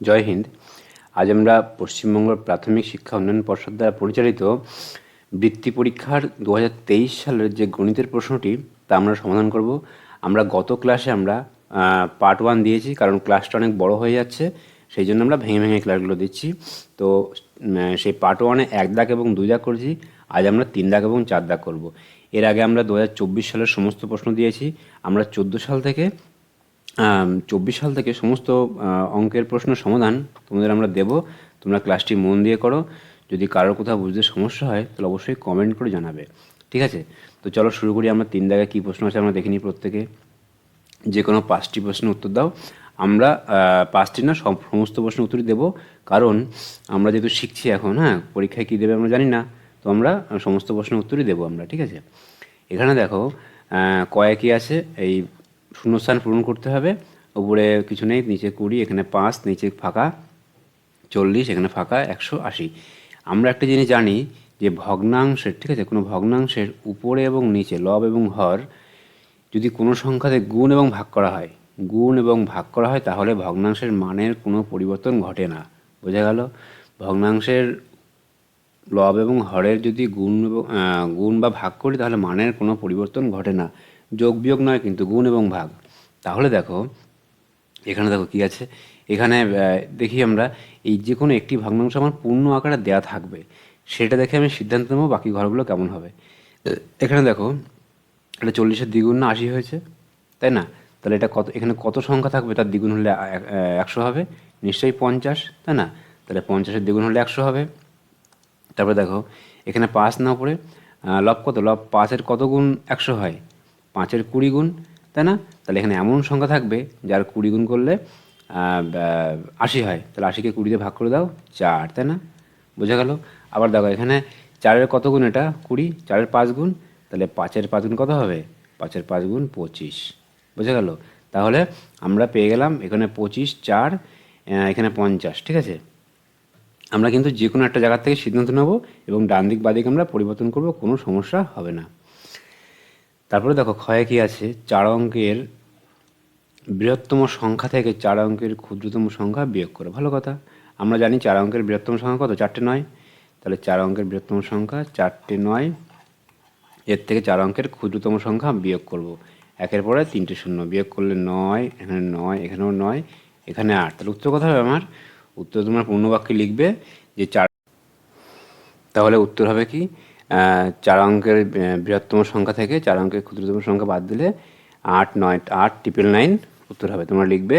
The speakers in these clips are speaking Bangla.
জয় হিন্দ। আজ আমরা পশ্চিমবঙ্গ প্রাথমিক শিক্ষা উন্নয়ন পর্ষদ দ্বারা পরিচালিত বৃত্তি পরীক্ষার দু হাজার তেইশ সালের যে গণিতের প্রশ্নটি, তা আমরা সমাধান করব। আমরা গত ক্লাসে আমরা পার্ট ওয়ান দিয়েছি, কারণ ক্লাসটা অনেক বড় হয়ে যাচ্ছে, সেই জন্য আমরা ভেঙে ভেঙে ক্লাসগুলো দিচ্ছি। তো সেই পার্ট ওয়ানে এক দাগ এবং দুই দাগ করেছি, আজ আমরা তিন দাগ এবং চার দাগ করব। এর আগে আমরা দু হাজার চব্বিশ সালের সমস্ত প্রশ্ন দিয়েছি, আমরা চোদ্দ সাল থেকে চব্বিশ সাল থেকে সমস্ত অঙ্কের প্রশ্ন সমাধান তোমাদের আমরা দেব। তোমরা ক্লাসটি মন দিয়ে করো। যদি কারোর কোথাও বুঝতে সমস্যা হয়, তাহলে অবশ্যই কমেন্ট করে জানাবে। ঠিক আছে? তো চলো শুরু করি আমরা তিন জায়গায় কী প্রশ্ন আছে আমরা দেখে নিই প্রত্যেকে। যে কোনো পাঁচটি প্রশ্নের উত্তর দাও। আমরা পাঁচটি না সব সমস্ত প্রশ্নের উত্তরই দেবো। কারণ আমরা যেহেতু শিখছি এখন হ্যাঁ পরীক্ষায় কী দেবে আমরা জানি না। তো আমরা সমস্ত প্রশ্নের উত্তরই দেবো আমরা, ঠিক আছে? এখানে দেখো কয়েকই আছে? এই শূন্যস্থান পূরণ করতে হবে। উপরে কিছু নেই, নিচে কুড়ি, এখানে পাঁচ, নিচে ফাঁকা চল্লিশ, এখানে ফাঁকা একশো আশি। আমরা একটা জিনিস জানি যে ভগ্নাংশের, ঠিক আছে, কোনো ভগ্নাংশের উপরে এবং নিচে, লব এবং হর, যদি কোনো সংখ্যাতে গুণ এবং ভাগ করা হয়, গুণ এবং ভাগ করা হয়, তাহলে ভগ্নাংশের মানের কোনো পরিবর্তন ঘটে না। বোঝা গেল? ভগ্নাংশের লব এবং হরের যদি গুণ গুণ বা ভাগ করি, তাহলে মানের কোনো পরিবর্তন ঘটে না। যোগ বিয়োগ নয়, কিন্তু গুণ এবং ভাগ। তাহলে দেখো, এখানে দেখো কি আছে? এখানে দেখি আমরা, এই যে কোনো একটি ভগ্নাংশ আমার পূর্ণ আকারে দেয়া থাকবে, সেটা দেখে আমি সিদ্ধান্ত নেব বাকি ঘরগুলো কেমন হবে। এখানে দেখো, এটা চল্লিশের দ্বিগুণ না আশি হয়েছে, তাই না? তাহলে এটা কত, এখানে কত সংখ্যা থাকবে? তার দ্বিগুণ হলে এক- একশো হবে, নিশ্চয়ই পঞ্চাশ, তাই না? তাহলে পঞ্চাশের দ্বিগুণ হলে একশো হবে। তারপরে দেখো, এখানে পাঁচ না পড়ে লব কত? লব পাঁচের কত গুণ একশো হয়? পাঁচের কুড়ি গুণ, তাই না? তাহলে এখানে এমন সংখ্যা থাকবে, যার কুড়ি গুণ করলে আশি হয়। তাহলে আশিকে কুড়িতে ভাগ করে দাও, চার, তাই না? বোঝা গেল? আবার দেখো, এখানে চারের কত গুণ এটা? কুড়ি। চারের পাঁচ গুণ, তাহলে পাঁচের পাঁচ গুণ কত হবে? পাঁচের পাঁচ গুণ পঁচিশ। বোঝা গেল? তাহলে আমরা পেয়ে গেলাম এখানে পঁচিশ, চার এখানে পঞ্চাশ, ঠিক আছে? আমরা কিন্তু যে কোনো একটা জায়গা থেকে সিদ্ধান্ত নেব এবং ডান দিক বাদিক আমরা পরিবর্তন করব, কোনো সমস্যা হবে না। তারপরে দেখো ক্ষয়ে কি আছে? চার অঙ্কের বৃহত্তম সংখ্যা থেকে চার অঙ্কের ক্ষুদ্রতম সংখ্যা বিয়োগ করে। ভালো কথা। আমরা জানি চার অঙ্কের বৃহত্তম সংখ্যা কত? চারটে নয়। তাহলে চার অঙ্কের বৃহত্তম সংখ্যা চারটে নয়। এর থেকে চার অঙ্কের ক্ষুদ্রতম সংখ্যা বিয়োগ করব। একের পরে তিনটে শূন্য। বিয়োগ করলে নয়, এখানে নয়, এখানেও নয়, এখানে আট। তাহলে উত্তর কথা হবে আমার? উত্তর তোমরা পূর্ণবাক্যে লিখবে যে চার তাহলে উত্তর হবে কি? চার অঙ্কের বৃহত্তম সংখ্যা থেকে চার অঙ্কের ক্ষুদ্রতম সংখ্যা বাদ দিলে আট, নয়, আট ট্রিপল নাইন উত্তর হবে। তোমরা লিখবে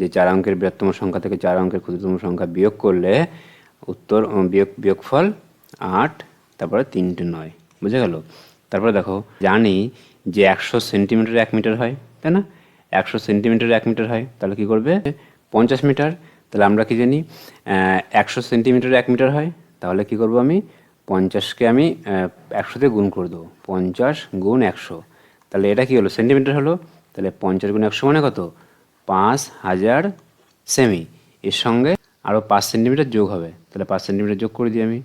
যে চার অঙ্কের বৃহত্তম সংখ্যা থেকে চার অঙ্কের ক্ষুদ্রতম সংখ্যা বিয়োগ করলে উত্তর বিয়োগ, বিয়োগফল আট, তারপরে তিনটে নয়। বুঝে গেল? তারপরে দেখো, জানি যে একশো সেন্টিমিটার এক মিটার হয়, তাই না? একশো সেন্টিমিটার এক মিটার হয়, তাহলে কি করবে? পঞ্চাশ মিটার, তাহলে আমরা কি জানি একশো সেন্টিমিটার এক মিটার হয়, তাহলে কি করব আমি? পঞ্চাশকে আমি একশোতে গুণ করে দেবো। পঞ্চাশ গুণ একশো। তাহলে এটা কি হলো? সেন্টিমিটার হলো? তাহলে পঞ্চাশ গুণ একশো মানে কত? পাঁচ হাজার সেমি। এর সঙ্গে আরও পাঁচ সেন্টিমিটার যোগ হবে। তাহলে পাঁচ সেন্টিমিটার যোগ করে দিই আমি।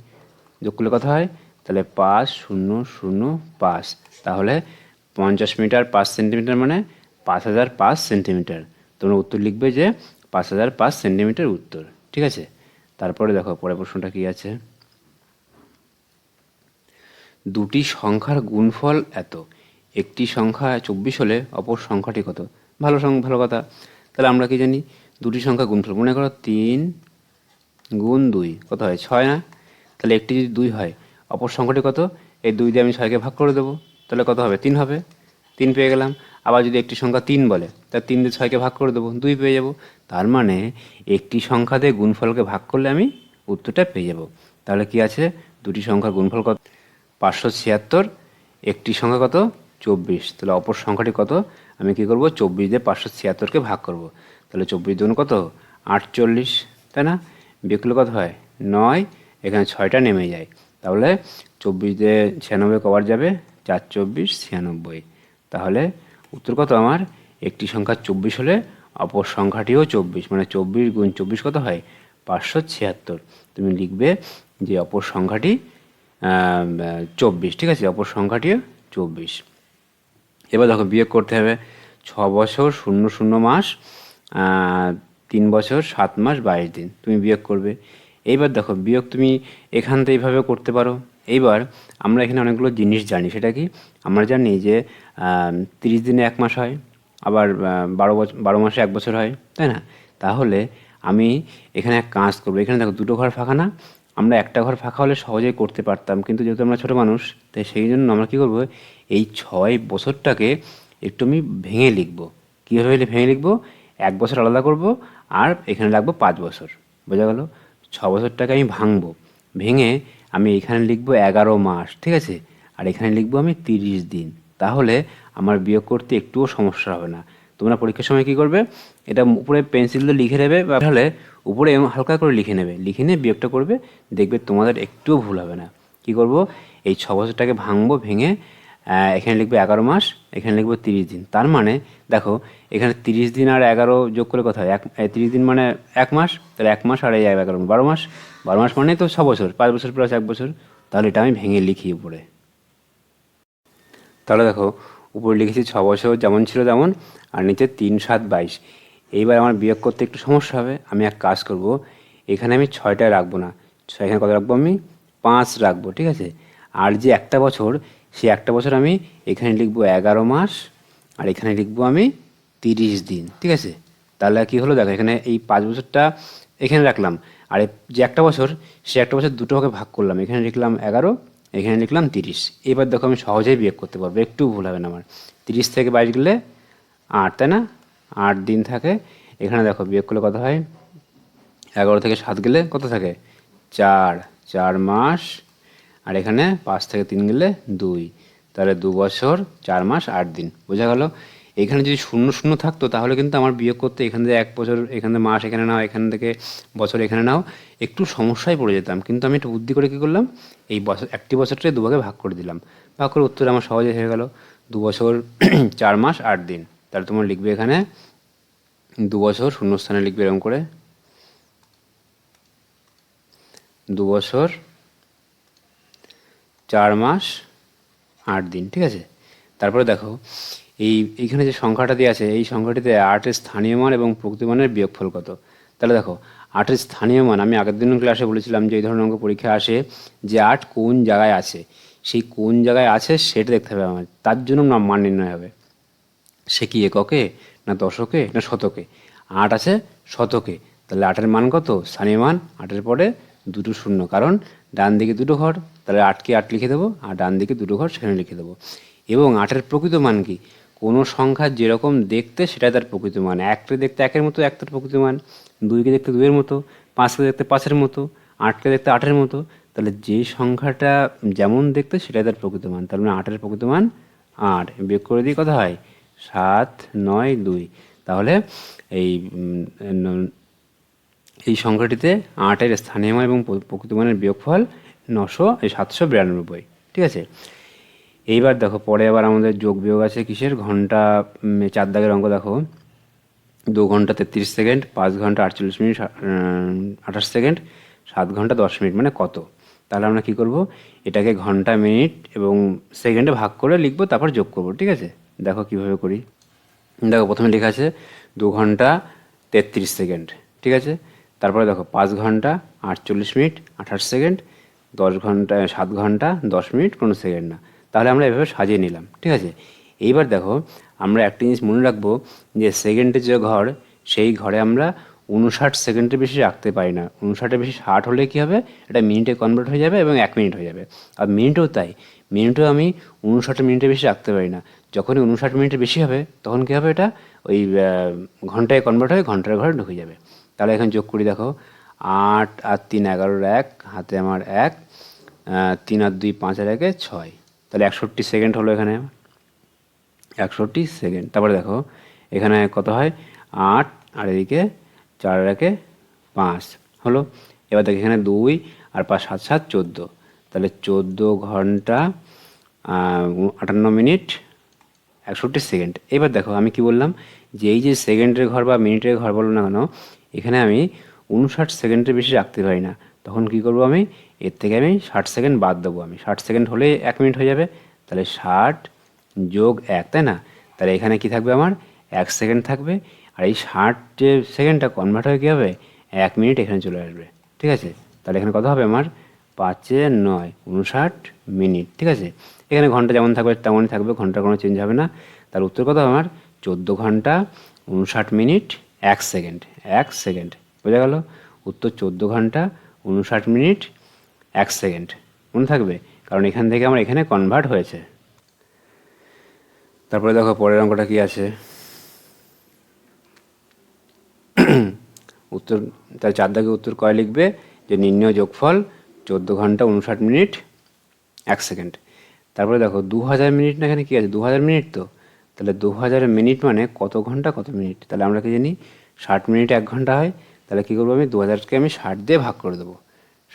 যোগ করলে কথা হয়? তাহলে পাঁচ শূন্য শূন্য পাঁচ। তাহলে পঞ্চাশ মিটার পাঁচ সেন্টিমিটার মানে পাঁচ হাজার পাঁচ সেন্টিমিটার। তোমরা উত্তর লিখবে যে পাঁচ হাজার পাঁচ সেন্টিমিটার উত্তর। ঠিক আছে? তারপরে দেখো, পরের প্রশ্নটা কী আছে? দুটি সংখ্যার গুণফল এত। একটি সংখ্যা চব্বিশ হলে অপর সংখ্যাটি কত? ভালো সং ভালো কথা। তাহলে আমরা কি জানি? দুটি সংখ্যা গুণফল। মনে করো তিন গুণ দুই। কত হয়? ছয় না? তাহলে একটি যদি দুই হয়, অপর সংখ্যাটি কত? এই দুই দিয়ে আমি ছয়কে ভাগ করে দেবো। তাহলে কত হবে? তিন হবে। তিন পেয়ে গেলাম। আবার যদি একটি সংখ্যা তিন বলে তার তিন দিয়ে ছয়কে ভাগ করে দেবো। দুই পেয়ে যাব। তার মানে একটি সংখ্যা দিয়ে গুণফলকে ভাগ করলে আমি উত্তরটা পেয়ে যাব। তাহলে কি আছে? দুটি সংখ্যার গুণফল কত? পাঁচশো ছিয়াত্তর, একটি সংখ্যা কত? চব্বিশ। তাহলে অপর সংখ্যাটি কত? আমি কি করব? চব্বিশ দিয়ে পাঁচশো ছিয়াত্তরকে ভাগ করব। তাহলে চব্বিশ দুগুণ কত? আটচল্লিশ, তাই না? বিয়োগগুলো কত হয়? নয়। এখানে ছয়টা নেমে যায়। তাহলে চব্বিশ দিয়ে ছিয়ানব্বই কবার যাবে? চার চব্বিশ, ছিয়ানব্বই। তাহলে উত্তর কত আমার? একটি সংখ্যা চব্বিশ হলে অপর সংখ্যাটিও চব্বিশ। মানে চব্বিশ গুণ চব্বিশ কত হয়? পাঁচশো ছিয়াত্তর। তুমি লিখবে যে অপর সংখ্যাটি চব্বিশ, ঠিক আছে? অপর সংখ্যাটিও চব্বিশ। এবার দেখো, বিয়োগ করতে হবে ছ বছর শূন্য শূন্য মাস তিন বছর সাত মাস বাইশ দিন। তুমি বিয়োগ করবে। এইবার দেখো, বিয়োগ তুমি এখান থেকে এইভাবে করতে পারো। এইবার আমরা এখানে অনেকগুলো জিনিস জানি। সেটা কি? আমরা জানি যে তিরিশ দিনে এক মাস হয়, আবার বারো বছর বারো মাসে এক বছর হয়, তাই না? তাহলে আমি এখানে এক কাজ করব। এখানে দেখো, দুটো ঘর ফাঁকা না? আমরা একটা ঘর ফাঁকা হলে সহজেই করতে পারতাম। কিন্তু যেহেতু আমরা ছোটো মানুষ, তাই সেই জন্য আমরা কী করব, এই ছয় বছরটাকে একটু আমি ভেঙে লিখব। কীভাবে ভেঙে লিখব? এক বছর আলাদা করব আর এখানে রাখব পাঁচ বছর। বোঝা গেল? ছ বছরটাকে আমি ভাঙবো। ভেঙে আমি এখানে লিখব এগারো মাস, ঠিক আছে? আর এখানে লিখব আমি তিরিশ দিন। তাহলে আমার বিয়োগ করতে একটুও সমস্যা হবে না। তোমরা পরীক্ষার সময় কী করবে? এটা উপরে পেন্সিল দিয়ে লিখে নেবে বা তাহলে উপরে হালকা করে লিখে নেবে। লিখে নিয়ে বিয়োগটা করবে, দেখবে তোমাদের একটুও ভুল হবে না। কি করব? এই ছ বছরটাকে ভাঙবো, ভেঙে এখানে লিখবে এগারো মাস, এখানে লিখব তিরিশ দিন। তার মানে দেখো, এখানে তিরিশ দিন আর এগারো যোগ করে কথা এক তিরিশ দিন মানে এক মাস, তাহলে এক মাস আর এই এগারো বারো মাস বারো মাস মানে তো ছ বছর, পাঁচ বছর প্লাস এক বছর। তাহলে এটা আমি ভেঙে লিখি উপরে। তাহলে দেখো উপরে লিখেছি ছ বছর যেমন ছিল তেমন, আর নিচে তিন সাত বাইশ। এইবার আমার বিয়োগ করতে একটু সমস্যা হবে। আমি এক কাজ করব, এখানে আমি ছয়টায় রাখব না। ছয়, এখানে কত রাখব আমি? পাঁচ রাখব, ঠিক আছে? আর যে একটা বছর সে একটা বছর আমি এখানে লিখব এগারো মাস, আর এখানে লিখব আমি তিরিশ দিন, ঠিক আছে? তাহলে কি হলো? দেখো, এখানে এই পাঁচ বছরটা এখানে রাখলাম। আর যে একটা বছর, সে একটা বছর দুটো ভাগে ভাগ করলাম। এখানে লিখলাম এগারো এখানে লিখলাম তিরিশ। এবার দেখো আমি সহজেই বিয়োগ করতে পারব। একটু ভুল হবে না আমার। তিরিশ থেকে বাইশ গেলে আট, তাই না? আট দিন থাকে। এখানে দেখো বিয়োগ করলে কত হয়? এগারো থেকে সাত গেলে কত থাকে? চার। চার মাস। আর এখানে পাঁচ থেকে তিন গেলে দুই। তাহলে দু বছর, চার মাস, আট দিন। বোঝা গেল? এখানে যদি শূন্য শূন্য থাকতো, তাহলে কিন্তু আমার বিয়োগ করতে এখান থেকে এক বছর, এখান থেকে মাস এখানে নাও, এখান থেকে বছর এখানে নাও, একটু সমস্যায় পড়ে যেতাম। কিন্তু আমি একটু বুদ্ধি করে কী করলাম? এই বছর, একটি বছরটাই দুভাগে ভাগ করে দিলাম। ভাগ করে উত্তর আমার সহজে হয়ে গেল। দু বছর, চার মাস, আট দিন। তাহলে তোমার লিখবে এখানে, দু বছর শূন্যস্থানে লিখবে এরকম করে। দু বছর, চার মাস, আট দিন, ঠিক আছে? তারপরে দেখো এই এইখানে যে সংখ্যাটা দিয়ে আছে, এই সংখ্যাটিতে আটের স্থানীয় মান এবং প্রকৃত মানের বিয়োগফল কত? তাহলে দেখো, আটের স্থানীয় মান, আমি আগের দিন ক্লাসে বলেছিলাম যে এই ধরনের অঙ্ক পরীক্ষা আসে যে আট কোন জায়গায় আছে। সেই কোন জায়গায় আছে সেটা দেখতে হবে আমার তার জন্য না মান নির্ণয় হবে। সে কি এককে না দশকে না শতকে? আট আছে শতকে। তাহলে আটের মান কত? স্থানীয় মান, আটের পরে দুটো শূন্য। কারণ ডান দিকে দুটো ঘর, তাহলে আটকে আট লিখে দেবো, আর ডান দিকে দুটো ঘর সেখানে লিখে দেবো। এবং আটের প্রকৃত মান কি? কোনো সংখ্যা যেরকম দেখতে সেটাই তার প্রকৃত মান এককে দেখতে একের মতো এক তার প্রকৃত মান দুইকে দেখতে দুইয়ের মতো, পাঁচকে দেখতে পাঁচের মতো, আটকে দেখতে আটের মতো, তাহলে যে সংখ্যাটা যেমন দেখতে সেটাই তার প্রকৃত মান তার মানে আটের প্রকৃত মান আট। বিয়োগ করে দিয়ে কথা হয়? সাত, নয়, দুই। তাহলে এই এই সংখ্যাটিতে আটের স্থানীয় মান এবং প্র- প্রকৃত মানের বিয়োগফল নশো সাতশো বিরানব্বই। ঠিক আছে? এইবার দেখো, পরে আবার আমাদের যোগ বিয়োগ আছে কিসের? ঘণ্টা চার দাগের অঙ্ক দেখো। দু ঘণ্টা তেত্রিশ সেকেন্ড, পাঁচ ঘণ্টা আটচল্লিশ মিনিট আঠাশ সেকেন্ড, সাত ঘণ্টা দশ মিনিট মানে কত? তাহলে আমরা কি করব? এটাকে ঘণ্টা, মিনিট এবং সেকেন্ডে ভাগ করে লিখব, তারপর যোগ করব, ঠিক আছে? দেখো কীভাবে করি। দেখো, প্রথমে লেখা আছে দু ঘণ্টা তেত্রিশ সেকেন্ড, ঠিক আছে? তারপরে দেখো, পাঁচ ঘণ্টা আটচল্লিশ মিনিট, আঠাশ সেকেন্ড, দশ ঘণ্টা, সাত ঘণ্টা দশ মিনিট, কোনো সেকেন্ড না। তাহলে আমরা এভাবে সাজিয়ে নিলাম, ঠিক আছে? এইবার দেখো, আমরা একটা জিনিস মনে রাখব যে সেকেন্ডের যে ঘর, সেই ঘরে আমরা উনষাট সেকেন্ডের বেশি রাখতে পারি না। উনষাটের বেশি ষাট হলে কী হবে? এটা মিনিটে কনভার্ট হয়ে যাবে এবং এক মিনিট হয়ে যাবে। আর মিনিটও তাই। মিনিটও আমি উনষাট মিনিটের বেশি রাখতে পারি না। যখনই উনষাট মিনিটের বেশি হবে, তখন কী হবে এটা? ওই ঘন্টায় কনভার্ট হয়ে ঘণ্টার ঘরে ঢুকে যাবে। তাহলে এখন যোগ করি, দেখো, আট আর তিন এগারোর এক, হাতে আমার এক তিন আর দুই, পাঁচ আর একে ছয়। তাহলে একষট্টি সেকেন্ড হলো এখানে। একষট্টি সেকেন্ড। তারপরে দেখো, এখানে কত হয়? আট, আর এদিকে চার একে পাঁচ হলো। এবার দেখো এখানে দুই আর পাঁচ, সাত সাত, চোদ্দ। তাহলে চোদ্দ ঘণ্টা আটান্ন মিনিট, একষট্টি সেকেন্ড। এবার দেখো, আমি কি বললাম? যে এই যে সেকেন্ডের ঘর বা মিনিটের ঘর বলো না কেন, এখানে আমি উনষাট সেকেন্ডের বেশি রাখতে পারি না। তখন কি করব আমি? এর থেকে আমি ষাট সেকেন্ড বাদ দেবো আমি। ষাট সেকেন্ড হলে এক মিনিট হয়ে যাবে। তাহলে ষাট যোগ এক, তাই না? তাহলে এখানে কি থাকবে আমার? এক সেকেন্ড থাকবে। আর এই ষাট যে সেকেন্ডটা কনভার্ট হয়ে কী হবে, এক মিনিট এখানে চলে আসবে। ঠিক আছে? তাহলে এখানে কত হবে আমার? পাঁচে নয়, উনষাট মিনিট। ঠিক আছে? এখানে ঘণ্টা যেমন থাকবে, তেমনই থাকবে, ঘণ্টার কোনো চেঞ্জ হবে না। তার উত্তর হবে আমার? চোদ্দ ঘণ্টা, উনষাট মিনিট, এক সেকেন্ড। এক সেকেন্ড। বোঝা গেল? উত্তর চোদ্দ ঘণ্টা, উনষাট মিনিট এক সেকেন্ড। মনে থাকবে? কারণ এখান থেকে আমার এখানে কনভার্ট হয়েছে। তারপরে দেখো পরের অঙ্কটা কি আছে? উত্তর, তার চার দাগে উত্তর কয় লিখবে? যে নির্ণয় যোগফল চোদ্দ ঘণ্টা উনষাট মিনিট, এক সেকেন্ড। তারপরে দেখো দু হাজার মিনিট না এখানে কী আছে? দু হাজার মিনিট তো। তাহলে দু হাজার মিনিট মানে কত ঘণ্টা, কত মিনিট? তাহলে আমরা কি জানি? ষাট মিনিট এক ঘণ্টা হয়। তাহলে কী করব আমি? দু হাজারকে আমি ষাট দিয়ে ভাগ করে দেবো।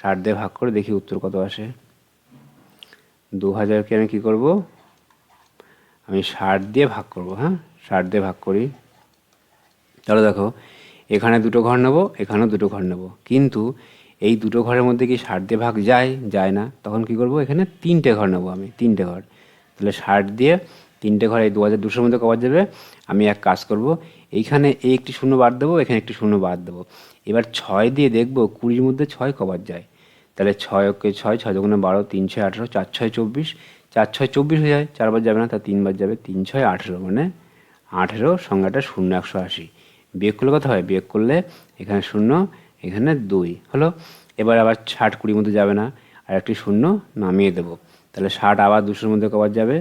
ষাট দিয়ে ভাগ করে দেখি উত্তর কত আসে। দু হাজারকে আমি কী করব? আমি ষাট দিয়ে ভাগ করব হ্যাঁ? ষাট দিয়ে ভাগ করি। তাহলে দেখো, এখানে দুটো ঘর নেব, এখানেও দুটো ঘর নেব। কিন্তু এই দুটো ঘরের মধ্যে কি ষাট দিয়ে ভাগ যায়? যায় না। তখন কি করব? এখানে তিনটে ঘর নেব আমি, তিনটে ঘর। তাহলে ষাট দিয়ে তিনটে ঘর এই দু হাজার দুশোর মধ্যে কবার যাবে, আমি এক কাজ করব, এইখানে এই একটি শূন্য বাদ দেবো, এখানে একটি শূন্য বাদ দেবো। এবার ছয় দিয়ে দেখব কুড়ির মধ্যে ছয় কবার যায়। তাহলে ছয় ওকে ছয় ছয় দুগুণে বারো, তিন ছয় আঠেরো, চার ছয় চব্বিশ। চার ছয় চব্বিশ হয়ে যায় চারবার যাবে না, তা তিনবার যাবে, তিন ছয় আঠেরো মানে আঠেরো সংখ্যাটা শূন্য একশো আশি। বিয়োগ করলে কত হয়? বিয়োগ করলে এখানে শূন্য, এখানে দুই। হলো? এবার আবার ষাট কুড়ির মধ্যে যাবে না, আর একটি শূন্য নামিয়ে দেবো। তাহলে ষাট আবার দুশোর মধ্যে কবার যাবে?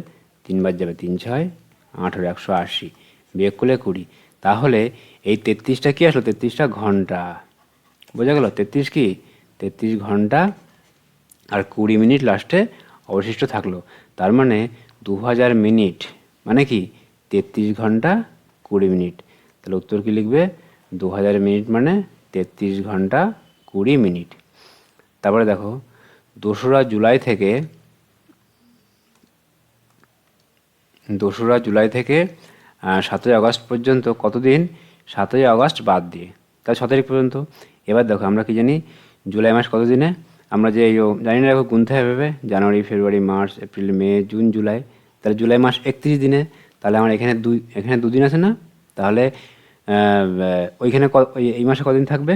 তিনবার যাবে, তিন ছয়, আঠেরো, একশো আশি। বিয়োগ করলে কুড়ি। তাহলে এই তেত্রিশটা কী আসলো? তেত্রিশটা ঘণ্টা। বোঝা গেল? তেত্রিশ কি? তেত্রিশ ঘণ্টা আর কুড়ি মিনিট লাস্টে অবশিষ্ট থাকল। তার মানে দু হাজার মিনিট মানে কি? তেত্রিশ ঘণ্টা, কুড়ি মিনিট। তাহলে উত্তর কী লিখবে? দু হাজার মিনিট মানে তেত্রিশ ঘণ্টা, কুড়ি মিনিট। তারপরে দেখো, দোসরা জুলাই থেকে, দোসরা জুলাই থেকে সাতই আগস্ট পর্যন্ত কতদিন? সাতই আগস্ট বাদ দিয়ে। তাই ছ তারিখ পর্যন্ত। এবার দেখো আমরা কি জানি? জুলাই মাস কত দিনে? আমরা যে জানি না দেখো গুনতে হবে জানুয়ারি, ফেব্রুয়ারি, মার্চ, এপ্রিল, মে, জুন, জুলাই। তাহলে জুলাই মাস একত্রিশ দিনে, তাহলে আমার এখানে দুই, এখানে দুদিন আছে না? তাহলে ওইখানে এই মাসে কদিন থাকবে?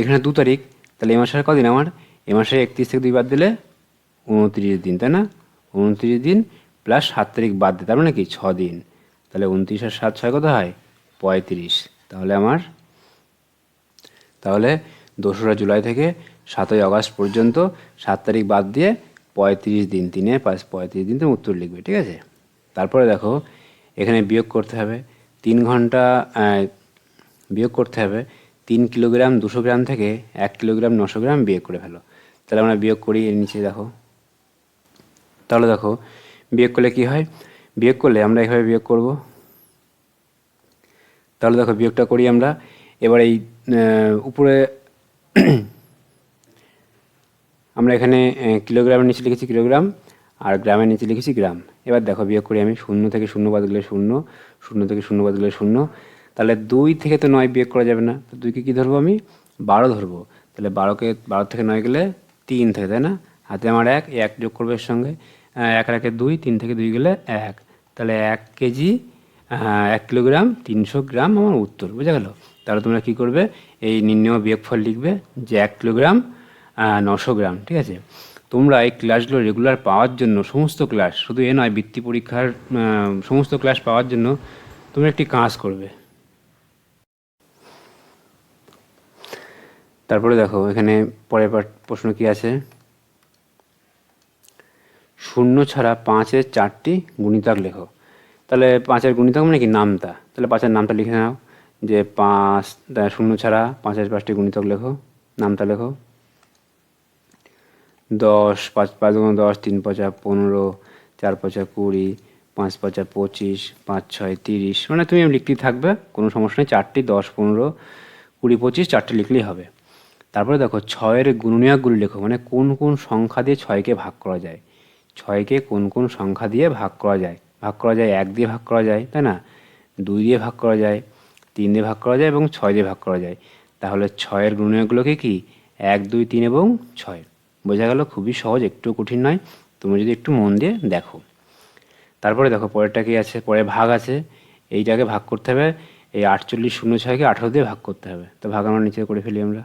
এখানে দু তারিখ, তাহলে এই মাসের কদিন আমার? এ মাসে একত্রিশ থেকে দুই বাদ দিলে উনত্রিশ দিন, তাই না? উনত্রিশ দিন প্লাস সাত তারিখ বাদ দিই তার মানে কি? ছ দিন তাহলে উনত্রিশ আর সাত ছয় কত হয়? পঁয়ত্রিশ। তাহলে আমার তাহলে দোসরা জুলাই থেকে সাতই আগস্ট পর্যন্ত সাত তারিখ বাদ দিয়ে পঁয়ত্রিশ দিন, তিনে পাঁচ, পঁয়ত্রিশ দিন তুমি উত্তর লিখবে, ঠিক আছে? তারপরে দেখো, এখানে বিয়োগ করতে হবে। তিন ঘণ্টা বিয়োগ করতে হবে। তিন কিলোগ্রাম দুশো গ্রাম থেকে এক কিলোগ্রাম নশো গ্রাম বিয়োগ করে ফেলো। তাহলে আমরা বিয়োগ করি, এর নিচে দেখো। তাহলে দেখো, বিয়োগ করলে কি হয়? বিয়োগ করলে আমরা এভাবে বিয়োগ করব? তাহলে দেখো, বিয়োগটা করি আমরা। এবার এই উপরে আমরা এখানে কিলোগ্রামের নিচে লিখেছি কিলোগ্রাম আর গ্রামের নিচে লিখেছি গ্রাম। এবার দেখো, বিয়োগ করি আমি, শূন্য থেকে শূন্য বাদ গেলে শূন্য শূন্য থেকে শূন্য বাদ গেলে শূন্য। তাহলে দুই থেকে তো নয় বিয়োগ করা যাবে না। তো দুইকে কী ধরবো আমি? বারো ধরবো। তাহলে বারোকে, বারো থেকে নয় গেলে তিন থেকে, তাই না? হাতে আমার এক এক যোগ করবে এর সঙ্গে। এক একে দুই, তিন থেকে দুই গেলে এক। তাহলে এক কেজি এক কিলোগ্রাম, তিনশো গ্রাম আমার উত্তর, বুঝা গেল? তাহলে তোমরা কী করবে? এই নির্ণয় বিয়োগফল লিখবে যে এক কিলোগ্রাম নশো গ্রাম, ঠিক আছে? তোমরা এই ক্লাসগুলো রেগুলার পাওয়ার জন্য, সমস্ত ক্লাস, শুধু এ নয়, বৃত্তি পরীক্ষার সমস্ত ক্লাস পাওয়ার জন্য তুমি একটি কাজ করবে। তারপরে দেখো, এখানে পরের প্রশ্ন কি আছে? শূন্য ছাড়া পাঁচের চারটি গুণিতক লেখো। তাহলে পাঁচের গুণিতক মানে কি? নামতা। তাহলে পাঁচের নামটা লিখে নাও। যে পাঁচ শূন্য ছাড়া পাঁচের পাঁচটি গুণিতক লেখো, নামটা লেখো। দশ, পাঁচ পাঁচ গুণ দশ, তিন পঁচা পনেরো, চার পঁচা কুড়ি, পাঁচ পঁচা পঁচিশ, পাঁচ ছয় তিরিশ। মানে তুমি লিখতেই থাকবে, কোনো সমস্যা নেই, চারটি দশ পনেরো, কুড়ি পঁচিশ, চারটি লিখলেই হবে। তারপরে দেখো, ছয়ের গুণনীয়কগুলি লেখো মানে কোন কোন সংখ্যা দিয়ে ছয়কে ভাগ করা যায়? ছয়কে কোন কোন সংখ্যা দিয়ে ভাগ করা যায়? ভাগ করা যায় এক দিয়ে ভাগ করা যায়, তাই না? দুই দিয়ে ভাগ করা যায় তিন দিয়ে ভাগ করা যায় এবং ছয় দিয়ে ভাগ করা যায়। তাহলে ছয়ের গুণনীয়কগুলোকে কি? এক, দুই, তিন এবং ছয়। বোঝা গেল খুবই সহজ, একটু কঠিন নয়। তুমি যদি একটু মন দিয়ে দেখো। তারপরে দেখো, পরেরটা কি আছে? পরে ভাগ আছে। এইটাকে ভাগ করতে হবে। এই আটচল্লিশ শূন্য ছয়কে আঠারো দিয়ে ভাগ করতে হবে। তো ভাগ আমরা নিচে করে ফেলি আমরা।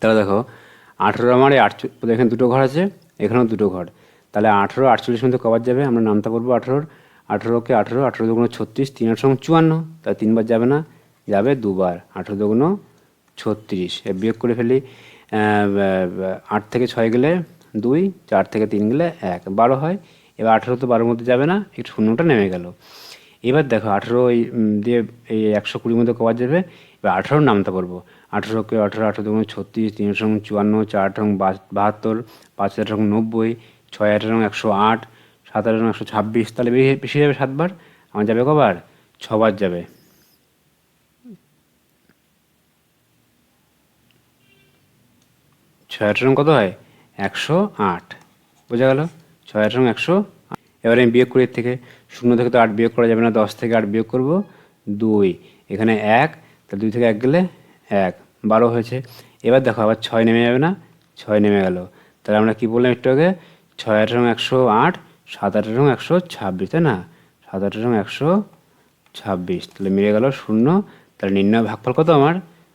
তাহলে দেখো আঠেরো আমার এই আটচল্লিশ এখানে দুটো ঘর আছে, এখানেও দুটো ঘর। তাহলে আঠেরো আটচল্লিশ মধ্যে কবার যাবে? আমরা নামতা করব আঠেরোর। আঠেরোকে আঠেরো আঠেরো দুগুণ ছত্রিশ, তিন আট সঙ্গে চুয়ান্ন, তাহলে তিনবার যাবে না, যাবে দুবার, আঠেরো দুগুণ ছত্রিশ। এ বিয়োগ করে ফেলি আট থেকে ছয় গেলে দুই, চার থেকে তিন গেলে এক, বারো হয়, এবার আঠেরো তো বারোর মধ্যে যাবে না, একটু শূন্যটা নেমে গেল। এবার দেখো, আঠেরো এই দিয়ে এই একশো কুড়ির মধ্যে কবার যাবে, এবার আঠেরোর নামতে পারব আঠেরোকে আঠেরো আঠেরো দুগুণ ছত্রিশ, তিন সঙ্গে চুয়ান্ন, চার রং বাহাত্তর, পাঁচ হাজার রং নব্বই, ছয় হাজার রং একশো আট সাত আট রং একশো ছাব্বিশ, তাহলে বেশি যাবে সাতবার? আমার যাবে কবার? ছবার যাবে। ছয় আট রং কত হয়? একশো আট। বোঝা গেল? ছয় আট রং একশো এবারে আমি বিয়োগ করি এর থেকে। শূন্য থেকে তো আট বিয়োগ করা যাবে না, দশ থেকে আট বিয়োগ করব দুই। এখানে এক, তাহলে দুই থেকে এক গেলে এক। বারো হয়েছে। এবার দেখো, আবার ছয় নেমে যাবে না? ছয় নেমে গেল। তাহলে আমরা কি বললাম একটু আগে? ছয় আট রং একশো আট সাত আট রং একশো ছাব্বিশ, তাই না? সাত আট রং একশো ছাব্বিশ। তাহলে মিলে গেল শূন্য। তাহলে নির্ণয় ভাগফল কত আমার?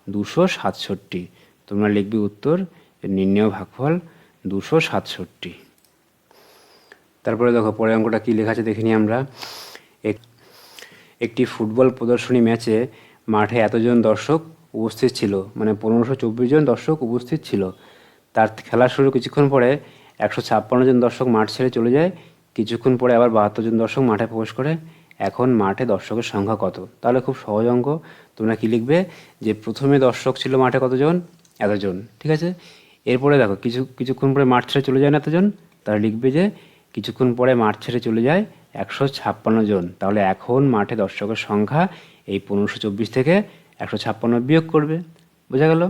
দুশো সাতষট্টি। তোমরা লিখবি উত্তর নির্ণয় ভাগফল দুশো সাতষট্টি। তারপরে দেখো, পরের অঙ্কটা কী লেখা আছে দেখিনি আমরা। এক- একটি ফুটবল প্রদর্শনী ম্যাচে মাঠে এতজন দর্শক উপস্থিত ছিল মানে পনেরোশো চব্বিশ জন দর্শক উপস্থিত ছিল। তার খেলা শুরু কিছুক্ষণ পরে একশো ছাপ্পান্ন জন দর্শক মাঠ ছেড়ে চলে যায়। কিছুক্ষণ পরে আবার বাহাত্তর জন দর্শক মাঠে প্রবেশ করে, এখন মাঠে দর্শকের সংখ্যা কত? তাহলে খুব সহজ অঙ্ক। তোমরা কি লিখবে? যে প্রথমে দর্শক ছিল মাঠে কতজন? এতজন, ঠিক আছে? এরপরে দেখো, কিছু, কিছুক্ষণ পরে মাঠ ছেড়ে চলে যায় না এতজন? তাহলে লিখবে যে কিছুক্ষণ পরে মাঠ ছেড়ে চলে যায় একশো ছাপ্পান্ন জন। তাহলে এখন মাঠে দর্শকের সংখ্যা এই পনেরোশো চব্বিশ থেকে একশো ছাপ্পান্ন বিয়োগ করবে। বোঝা গেল?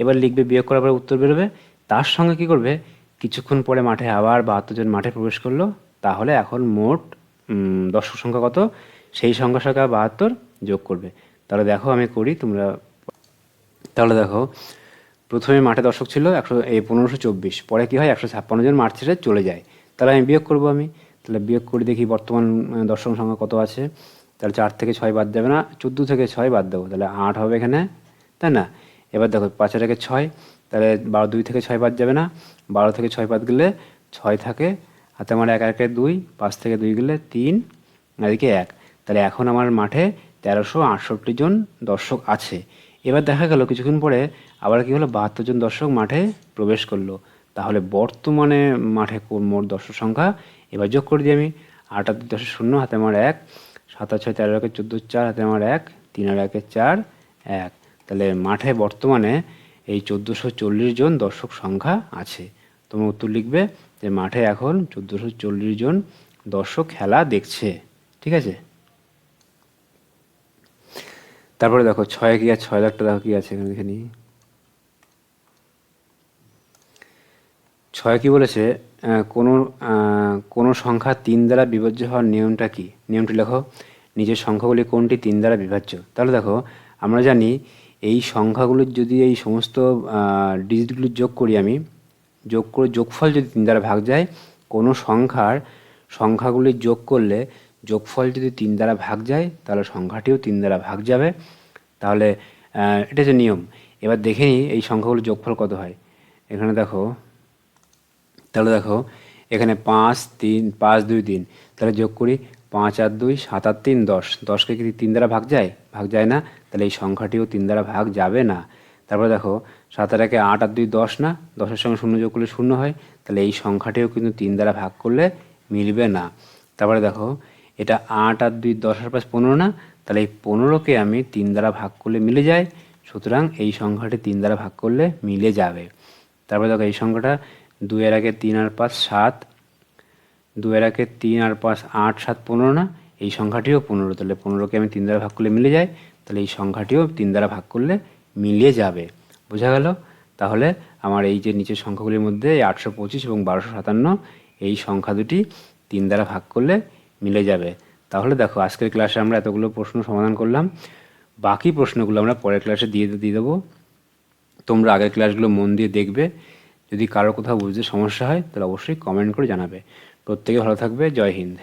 এবার লিখবে, বিয়োগ করার পরে উত্তর বেরোবে। তার সঙ্গে কি করবে? কিছুক্ষণ পরে মাঠে আবার বাহাত্তর জন মাঠে প্রবেশ করল। তাহলে এখন মোট দর্শক সংখ্যা কত? সেই সংখ্যা সংখ্যা বাহাত্তর যোগ করবে। তাহলে দেখো আমি করি, তোমরা তাহলে দেখো, প্রথমে মাঠে দর্শক ছিল একশো, এই পনেরোশো চব্বিশ, পরে কী হয় একশো ছাপ্পান্ন জন মাঠ ছেড়ে চলে যায়। তাহলে আমি বিয়োগ করব আমি। তাহলে বিয়োগ করে দেখি বর্তমান দর্শক সংখ্যা কত আছে। তাহলে চার থেকে ছয় বাদ যাবে না, চোদ্দ থেকে ছয় বাদ দেবো। তাহলে আট হবে এখানে, তাই না? এবার দেখো পাঁচের থেকে ছয়, তাহলে বারো, দুই থেকে ছয় বাদ যাবে না। বারো থেকে ছয় বাদ গেলে ছয় থাকে হাতে আমার এক, একে দুই, পাঁচ থেকে দুই গেলে তিন, এদিকে এক। তাহলে এখন আমার মাঠে তেরোশো আটষট্টি জন দর্শক আছে। এবার দেখা গেল কিছুক্ষণ পরে আবার কী হলো? বাহাত্তর জন দর্শক মাঠে প্রবেশ করল। তাহলে বর্তমানে মাঠে মোট দর্শক সংখ্যা এবার যোগ করে দিই আমি। আট আর দুই দশের শূন্য, হাতে আমার এক। সাত আর ছয়, তেরো একে চোদ্দ, চার, হাতে আমার এক। তিন আর একে চার, এক। তাহলে মাঠে বর্তমানে এই চোদ্দোশো চল্লিশ জন দর্শক সংখ্যা আছে। তোমার উত্তর লিখবে যে মাঠে এখন চোদ্দোশো চল্লিশ জন দর্শক খেলা দেখছে। ঠিক আছে? তারপরে দেখো, ছয় কি আছে ছয় লাখটা দেখো কি আছে এখানে দেখে নিই ছয় কি বলেছে? কোনো কোনো সংখ্যা তিন দ্বারা বিভাজ্য হওয়ার নিয়মটা কি? নিয়মটি লেখো। নিজের সংখ্যাগুলি কোনটি তিন দ্বারা বিভাজ্য? তাহলে দেখো, আমরা জানি এই সংখ্যাগুলোর যদি এই সমস্ত ডিজিটগুলো যোগ করি আমি যোগ করে যোগফল যদি তিন দ্বারা ভাগ যায়, কোনো সংখ্যার সংখ্যাগুলি যোগ করলে যোগফল যদি তিন দ্বারা ভাগ যায়, তাহলে সংখ্যাটিও তিন দ্বারা ভাগ যাবে। তাহলে এটা হচ্ছে নিয়ম। এবার দেখে নিই এই সংখ্যাগুলোর যোগফল কত হয়। এখানে দেখো, তাহলে দেখো, এখানে পাঁচ, তিন, পাঁচ, দুই, তিন। তাহলে যোগ করি পাঁচ আর দুই, সাত আর তিন, দশ। দশকে কি তিন দ্বারা ভাগ যায়? ভাগ যায় না। তাহলে এই সংখ্যাটিও তিন দ্বারা ভাগ যাবে না। তারপরে দেখো সাত আর একে আট আর দুই দশ না? দশের সঙ্গে শূন্য যোগ করলে শূন্য হয়। তাহলে এই সংখ্যাটিও কিন্তু তিন দ্বারা ভাগ করলে মিলবে না। তারপরে দেখো, এটা আট আর দুই দশ আর পাঁচ পনেরো না? তাহলে এই পনেরোকে আমি তিন দ্বারা ভাগ করলে মিলে যায়। সুতরাং এই সংখ্যাটি তিন দ্বারা ভাগ করলে মিলে যাবে। তারপরে দেখো, এই সংখ্যাটা দুইয়ের আগে তিন আর পাঁচ সাত দুয়ের একে তিন আর পাঁচ আট সাত পনেরো না? এই সংখ্যাটিও পনেরো। তাহলে পনেরোকে আমি তিন দ্বারা ভাগ করলে মিলে যায়। তাহলে এই সংখ্যাটিও তিন দ্বারা ভাগ করলে মিলিয়ে যাবে। বোঝা গেল? তাহলে আমার এই যে নিচের সংখ্যাগুলির মধ্যে আটশো পঁচিশ এবং বারোশো সাতান্ন, এই সংখ্যা দুটি তিন দ্বারা ভাগ করলে মিলে যাবে। তাহলে দেখো, আজকের ক্লাসে আমরা এতগুলো প্রশ্ন সমাধান করলাম। বাকি প্রশ্নগুলো আমরা পরের ক্লাসে দিয়ে দিয়ে দেবো। তোমরা আগের ক্লাসগুলো মন দিয়ে দেখবে। যদি কারও কোথাও বুঝতে সমস্যা হয়, তাহলে অবশ্যই কমেন্ট করে জানাবে। প্রত্যেকে ভালো থাকবে। জয় হিন্দ।